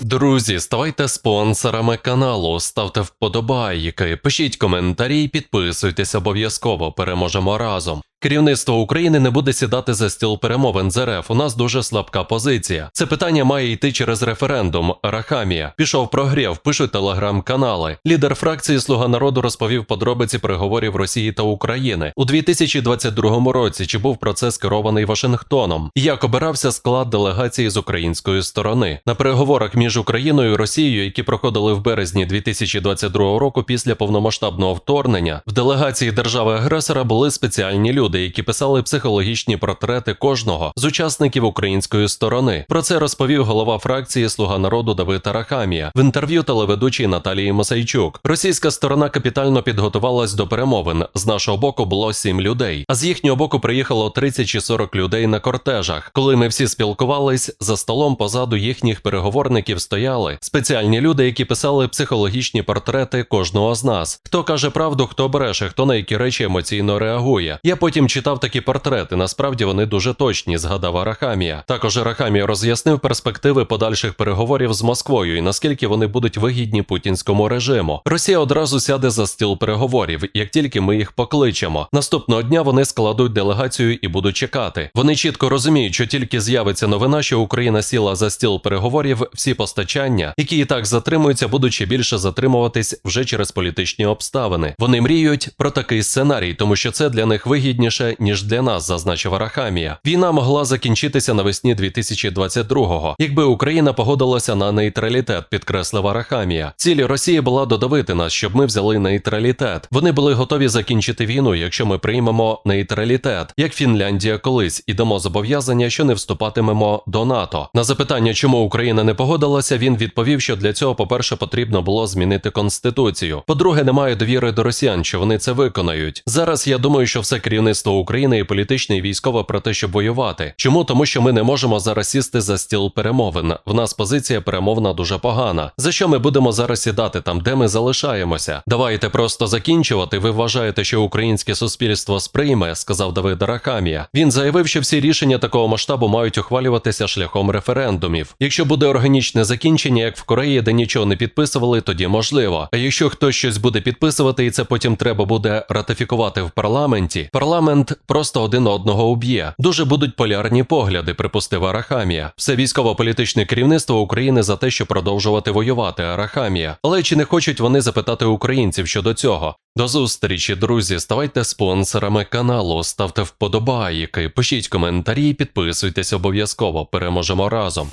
Друзі, ставайте спонсорами каналу, ставте вподобайки, пишіть коментарі, і підписуйтесь обов'язково. Переможемо разом. Керівництво України не буде сідати за стіл перемовин з РФ. У нас дуже слабка позиція. Це питання має йти через референдум. Рахамія пішов прогрів, пишуть телеграм-канали. Лідер фракції Слуга народу розповів подробиці переговорів Росії та України у 2022 році. Чи був процес керований Вашингтоном? Як обирався склад делегації з української сторони на переговорах між Україною і Росією, які проходили в березні 2022 року після повномасштабного вторгнення, в делегації держави-агресора були спеціальні люди, які писали психологічні портрети кожного з учасників української сторони. Про це розповів голова фракції Слуга народу Давид Арахамія в інтерв'ю телеведучій Наталії Мосайчук. Російська сторона капітально підготувалась до перемовин. З нашого боку було сім людей, а з їхнього боку приїхало 30 чи 40 людей на кортежах. Коли ми всі спілкувались, за столом позаду їхніх переговорників стояли спеціальні люди, які писали психологічні портрети кожного з нас. Хто каже правду, хто бреше, хто на які речі емоційно реагує. Я потім читав такі портрети. Насправді вони дуже точні, згадав Арахамія. Також Арахамія роз'яснив перспективи подальших переговорів з Москвою і наскільки вони будуть вигідні путінському режиму. Росія одразу сяде за стіл переговорів, як тільки ми їх покличемо. Наступного дня вони складуть делегацію і будуть чекати. Вони чітко розуміють, що тільки з'явиться новина, що Україна сіла за стіл переговорів, всі постачання, які і так затримуються, будуть ще більше затримуватись вже через політичні обставини. Вони мріють про такий сценарій, тому що це для них вигідніше ніж для нас, зазначив Арахамія. Війна могла закінчитися навесні 2022-го, якби Україна погодилася на нейтралітет, підкреслив Арахамія. Цілі Росії була додавити нас, щоб ми взяли нейтралітет. Вони були готові закінчити війну, якщо ми приймемо нейтралітет, як Фінляндія колись, і дамо зобов'язання, що не вступатимемо до НАТО. На запитання, чому Україна не погодилася, він відповів, що для цього, по-перше, потрібно було змінити конституцію. По-друге, немає довіри до росіян, що вони це виконають. Зараз я думаю, що все керівництво України і політичне і військове про те, щоб воювати. Чому? Тому що ми не можемо зараз сісти за стіл перемовин. В нас позиція перемовна дуже погана. За що ми будемо зараз сідати там, де ми залишаємося? Давайте просто закінчувати. Ви вважаєте, що українське суспільство сприйме, сказав Давид Арахамія. Він заявив, що всі рішення такого масштабу мають ухвалюватися шляхом референдумів. Якщо буде органічне закінчення, як в Кореї, де нічого не підписували, тоді можливо. А якщо хтось щось буде підписувати, і це потім треба буде ратифікувати в парламенті, парламент просто один одного уб'є. Дуже будуть полярні погляди, припустив Арахамія. Все військово-політичне керівництво України за те, щоб продовжувати воювати. Арахамія. Але чи не хочуть вони запитати українців щодо цього? До зустрічі, друзі. Ставайте спонсорами каналу, ставте вподобайки, пишіть коментарі, підписуйтесь обов'язково. Переможемо разом.